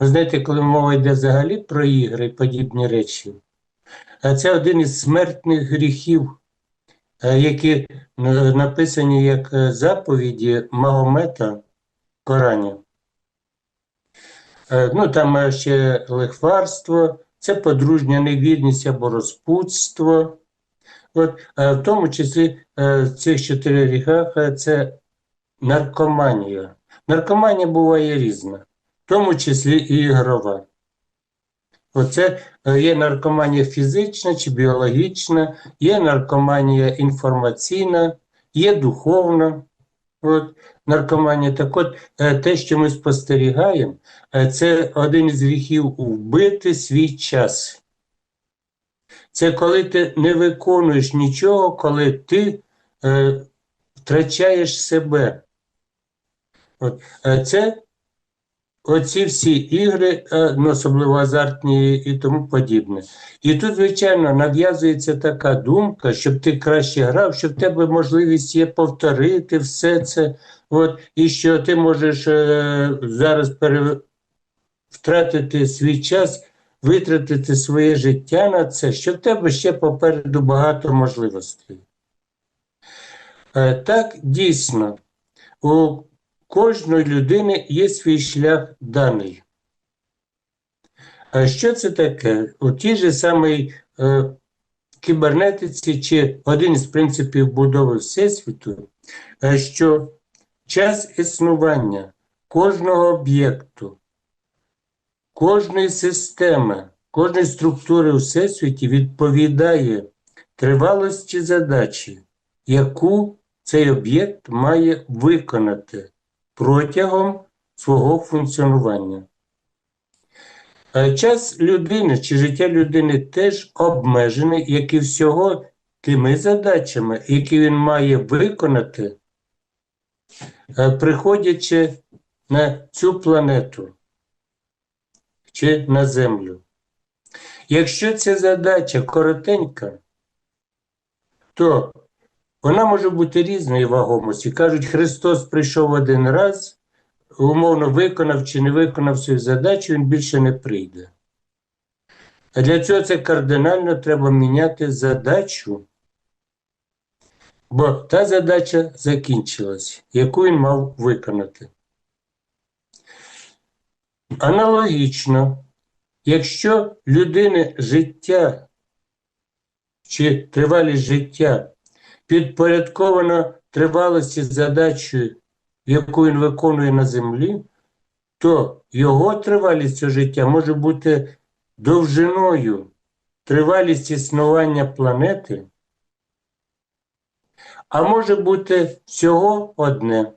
Знаєте, коли мова йде взагалі про ігри і подібні речі, а це один із смертних гріхів, е, які е, написані як е, заповіді Магомета в Корані. Е, Ну, там е, ще лихварство, це подружня невірність або розпутство. От, е, в тому числі е, в цих чотири гріхах е, це наркоманія. Наркоманія буває різна, тому числі і ігрова. Оце е, є наркоманія фізична чи біологічна, є наркоманія інформаційна, є духовна. От, наркоманія. Так от, е, те, що ми спостерігаємо, е, це один із гріхів вбити свій час. Це коли ти не виконуєш нічого, коли ти е, втрачаєш себе. От, це оці всі ігри, е, ну, особливо азартні і тому подібне. І тут, звичайно, нав'язується така думка, щоб ти краще грав, щоб в тебе можливість є повторити все це, от, і що ти можеш е, зараз пере... втратити свій час, витратити своє життя на це, що в тебе ще попереду багато можливостей. Е, так, дійсно, у кожної людини є свій шлях даний. А що це таке? У тій же самій е, кібернетиці чи один із принципів будови Всесвіту, е, що час існування кожного об'єкту, кожної системи, кожної структури Всесвіті відповідає тривалості задачі, яку цей об'єкт має виконати протягом свого функціонування. Е, Час людини чи життя людини теж обмежений, як і всього тими задачами, які він має виконати, е, приходячи на цю планету чи на Землю. Якщо ця задача коротенька, то вона може бути різної вагомості. Кажуть, Христос прийшов один раз, умовно виконав чи не виконав свою задачу, він більше не прийде. А для цього це кардинально треба міняти задачу, бо та задача закінчилась, яку він мав виконати. Аналогічно, якщо людини життя чи тривалість життя підпорядковано тривалості задачі, яку він виконує на землі, то його тривалість цього життя може бути довжиною тривалість існування планети, а може бути всього одне.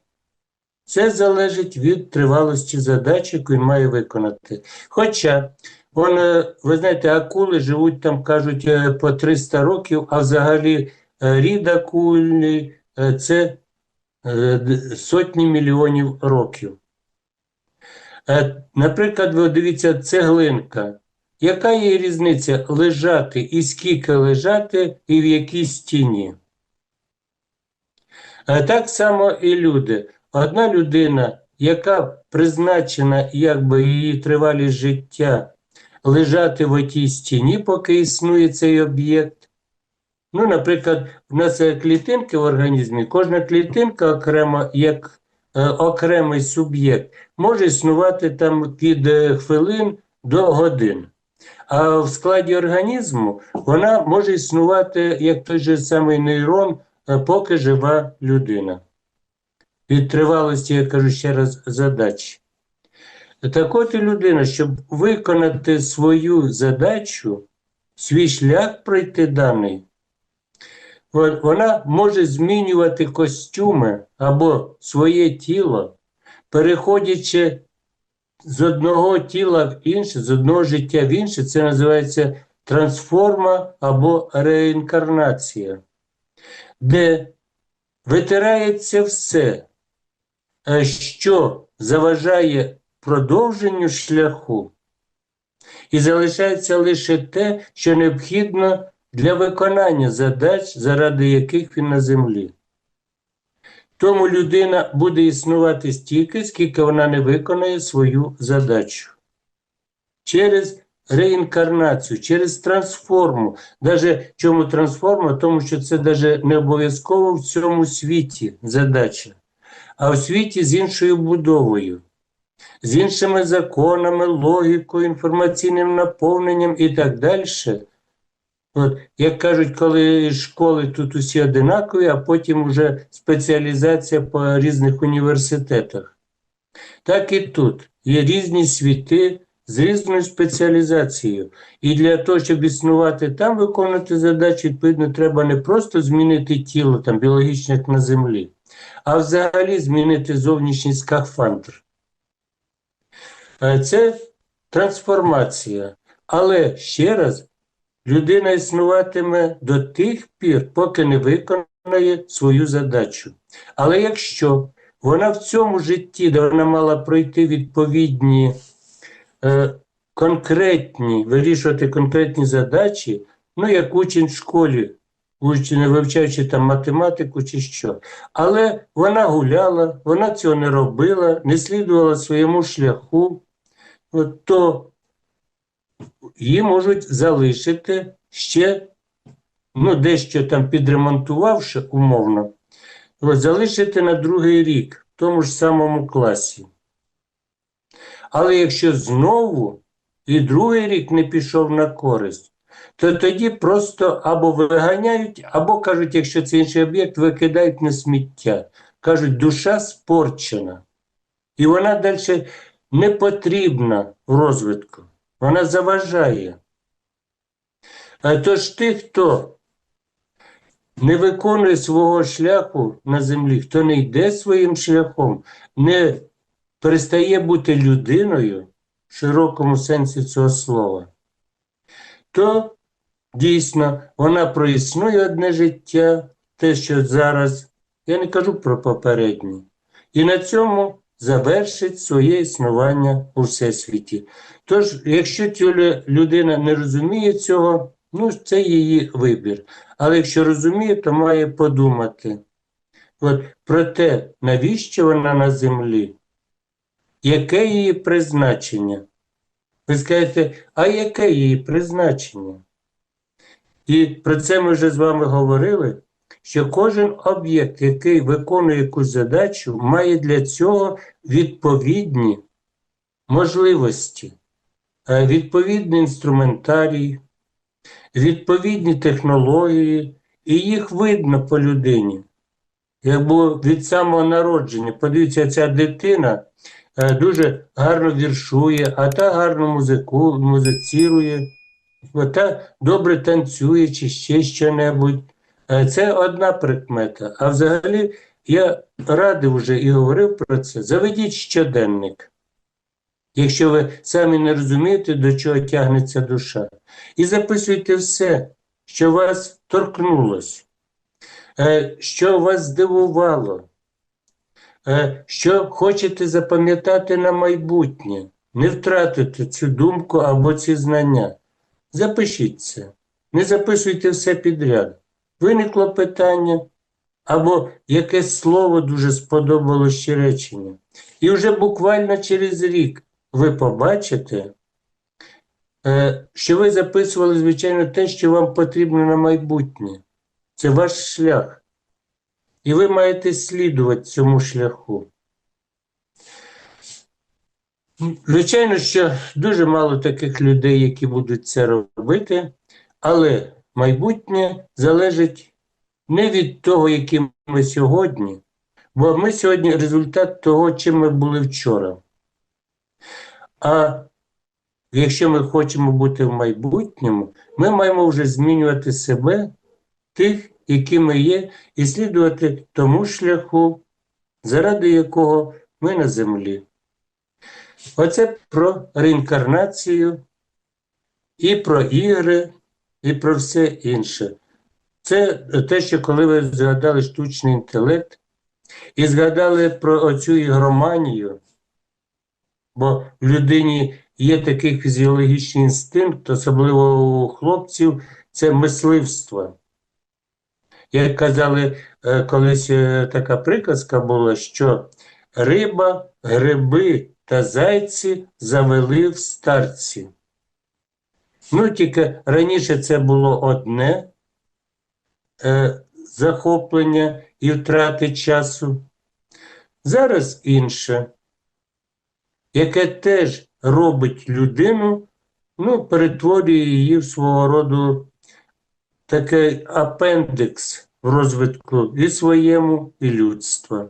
Це залежить від тривалості задачі, яку він має виконати. Хоча, вон, е, ви знаєте, акули живуть там, кажуть, е, по 300 років, а взагалі е, рід е, це е, сотні мільйонів років. Наприклад, ви дивіться, цеглинка. Яка є різниця лежати і скільки лежати, і в якій стіні? Так само і люди. Одна людина, яка призначена, якби її тривалість життя лежати в отій стіні, поки існує цей об'єкт. Ну, наприклад, в нас є клітинки в організмі, кожна клітинка окремо, як е, окремий суб'єкт, може існувати там від е, хвилин до годин. А в складі організму вона може існувати як той же самий нейрон, е, поки жива людина. Від тривалості, я кажу ще раз, задач. Так от і людина, щоб виконати свою задачу, свій шлях пройти даний, вона може змінювати костюми або своє тіло, переходячи з одного тіла в інше, з одного життя в інше, це називається трансформа або реінкарнація, де витирається все, е, що заважає продовженню шляху, і залишається лише те, що необхідно для виконання задач, заради яких він на землі. Тому людина буде існувати стільки, скільки вона не виконає свою задачу. через реінкарнацію, через трансформу. Даже чому трансформа? Тому що це даже не обов'язково в цьому світі задача, а в світі з іншою будовою, з іншими законами, логікою, інформаційним наповненням і так далі. От, як кажуть, коли школи тут усі одинакові, а потім вже спеціалізація по різних університетах. Так і тут є різні світи з різною спеціалізацією. І для того, щоб існувати там, виконувати задачі, відповідно, треба не просто змінити тіло там, біологічне, як на землі, а взагалі змінити зовнішній скафандр. Е, Це трансформація. Але ще раз, людина існуватиме до тих пір, поки не виконає свою задачу. Але якщо вона в цьому житті, де вона мала пройти відповідні е, конкретні, вирішувати конкретні задачі, ну як учень в школі, учень, вивчаючи там математику чи що. Але вона гуляла, вона цього не робила, не слідувала своєму шляху, то її можуть залишити ще, ну, дещо там підремонтувавши умовно, от, залишити на другий рік в тому ж самому класі. Але якщо знову і другий рік не пішов на користь, то тоді просто або виганяють, або кажуть, якщо це інший об'єкт, викидають на сміття. Кажуть, душа спорчена. І вона далі не потрібна в розвитку. Вона заважає. Тож тих, хто не виконує свого шляху на землі, хто не йде своїм шляхом, не перестає бути людиною в широкому сенсі цього слова, то дійсно вона проіснує одне життя, те, що зараз, я не кажу про попереднє, і на цьому завершить своє існування у всесвіті. Тож, якщо людина не розуміє цього, ну це її вибір. Але якщо розуміє, то має подумати от, про те, навіщо вона на землі, яке її призначення. Ви скажете, а яке її призначення? І про це ми вже з вами говорили, що кожен об'єкт, який виконує якусь задачу, має для цього відповідні можливості, е, відповідний інструментарій, відповідні технології, і їх видно по людині. Якби від самого народження, подивіться, ця дитина е, дуже гарно віршує, а та гарно музику, музицірує, а та добре танцює чи ще що-небудь. Е, Це одна прикмета. А взагалі я радив вже і говорив про це. Заведіть щоденник. Якщо ви самі не розумієте, до чого тягнеться душа. І записуйте все, що вас торкнулось, е, що вас здивувало, е, що хочете запам'ятати на майбутнє, не втратити цю думку або ці знання. Запишіть це. Не записуйте все підряд. Виникло питання, або якесь слово дуже сподобалось ще речення. І вже буквально через рік ви побачите, е, що ви записували, звичайно, те, що вам потрібно на майбутнє. Це ваш шлях. І ви маєте слідувати цьому шляху. Звичайно, що дуже мало таких людей, які будуть це робити, але майбутнє залежить не від того, яким ми сьогодні, бо ми сьогодні результат того, чим ми були вчора. А якщо ми хочемо бути в майбутньому, ми маємо вже змінювати себе, тих, які ми є, і слідувати тому шляху, заради якого ми на землі. Оце про реінкарнацію, і про ігри, і про все інше. Це те, що коли ви згадали штучний інтелект і згадали про оцю ігроманію, бо в людині є такий фізіологічний інстинкт, особливо у хлопців, це мисливство. Як казали, е, колись е, така приказка була, що риба, гриби та зайці завели в старці. Ну, тільки раніше це було одне е, захоплення і втрати часу. Зараз інше, яке теж робить людину, ну, перетворює її в свого роду такий апендикс в розвитку і своєму, і людства.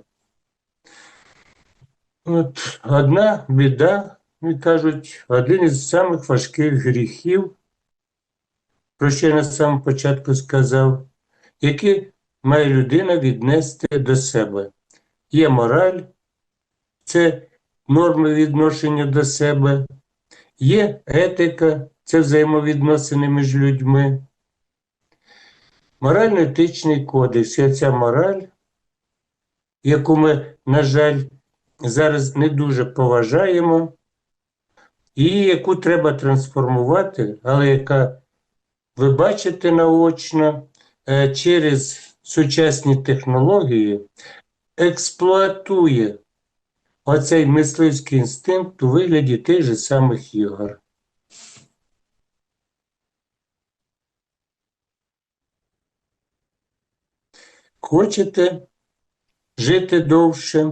От одна біда, як кажуть, один із самих важких гріхів, про що я на самому початку сказав, які має людина віднести до себе. Є мораль, це норми відношення до себе, є етика, це взаємовідносини між людьми. Морально-етичний кодекс і ця мораль, яку ми, на жаль, зараз не дуже поважаємо, і яку треба трансформувати, але яка, ви бачите наочно, е, через сучасні технології експлуатує оцей мисливський інстинкт у вигляді тих же самих ігор. Хочете жити довше,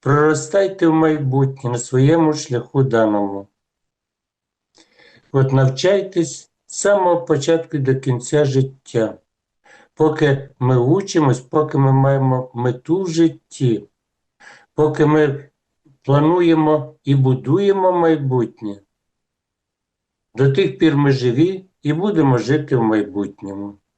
проростайте в майбутнє на своєму шляху даному. От навчайтесь з самого початку до кінця життя. Поки ми учимось, поки ми маємо мету в житті, поки ми плануємо і будуємо майбутнє, до тих пір ми живі і будемо жити в майбутньому.